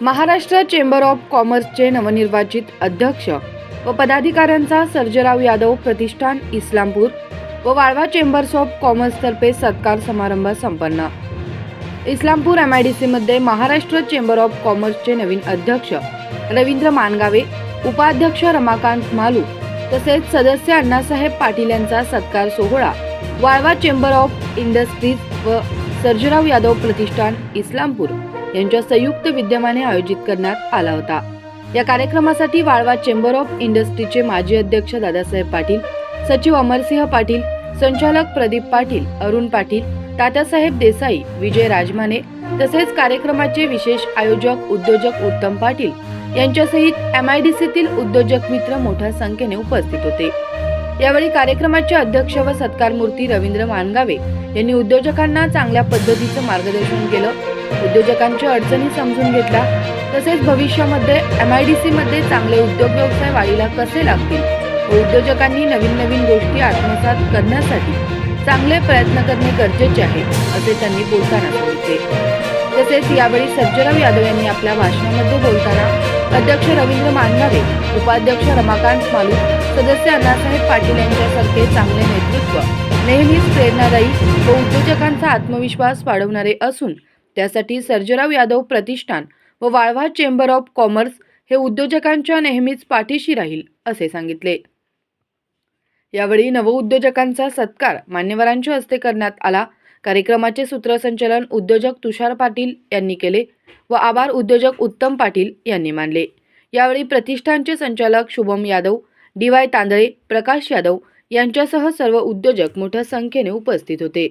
Maharashtra chamber of कॉमर्सचे नवनिर्वाचित अध्यक्ष व पदाधिकाऱ्यांचा सर्जराव यादव प्रतिष्ठान इस्लामपूर व वाळवा चेंबर्स ऑफ कॉमर्सतर्फे सत्कार समारंभ संपन्न. इस्लामपूर एम आय डी सीमध्ये महाराष्ट्र चेंबर ऑफ कॉमर्सचे नवीन अध्यक्ष रवींद्र मानगावे उपाध्यक्ष रमाकांत मालू तसेच सदस्य अण्णासाहेब पाटील यांचा सत्कार सोहळा वाळवा चेंबर ऑफ इंडस्ट्रीज व सर्जराव यादव प्रतिष्ठान इस्लामपूर यांच्या संयुक्त विद्यमाने आयोजित करण्यात आला होता. या कार्यक्रमासाठी वाळवा चेंबर ऑफ इंडस्ट्रीचे माजी अध्यक्ष दादासाहेब पाटील सचिव अमरसिंह पाटील संचालक प्रदीप पाटील अरुण पाटील तात्यासाहेब देसाई विजय राजमाने तसेच कार्यक्रमाचे विशेष आयोजक उद्योजक उत्तम पाटील यांच्यासहित एम आय डी सीतील उद्योजक मित्र मोठ्या संख्येने उपस्थित होते. यावेळी कार्यक्रमाचे अध्यक्ष व सत्कारमूर्ती रवींद्र मानगावे यांनी उद्योजकांना चांगल्या पद्धतीचं मार्गदर्शन केलं उद्योजकांच्या अडचणी समजून घेतल्या. तसेच भविष्यामध्ये एम आय डी सीमध्ये चांगले उद्योग व्यवसाय वाढीला कसे लागतील? व उद्योजकांनी नवीन नवीन गोष्टी आत्मसात करण्यासाठी चांगले प्रयत्न करणे गरजेचे आहे असे त्यांनी बोलताना सांगितले. तसेच यावेळी सज्जराव यादव यांनी आपल्या भाषणामध्ये बोलताना अध्यक्ष रवींद्र मानगावे उपाध्यक्ष रमाकांत मालू सदस्य अण्णासाहेब पाटील यांच्यासारखे चांगले नेतृत्व नेहमीच प्रेरणादायी व उद्योजकांचा आत्मविश्वास वाढवणारे असून त्यासाठी सर्जेराव यादव प्रतिष्ठान व वाळवा चेंबर ऑफ कॉमर्स हे उद्योजकांच्या नेहमीच पाठीशी राहील असे सांगितले. यावेळी नवउद्योजकांचा सत्कार मान्यवरांच्या हस्ते करण्यात आला. कार्यक्रमाचे सूत्रसंचालन उद्योजक तुषार पाटील यांनी केले व आभार उद्योजक उत्तम पाटील यांनी मानले. यावेळी प्रतिष्ठानचे संचालक शुभम यादव डी वाय तांदळे प्रकाश यादव यांच्यासह सर्व उद्योजक मोठ्या संख्येने उपस्थित होते.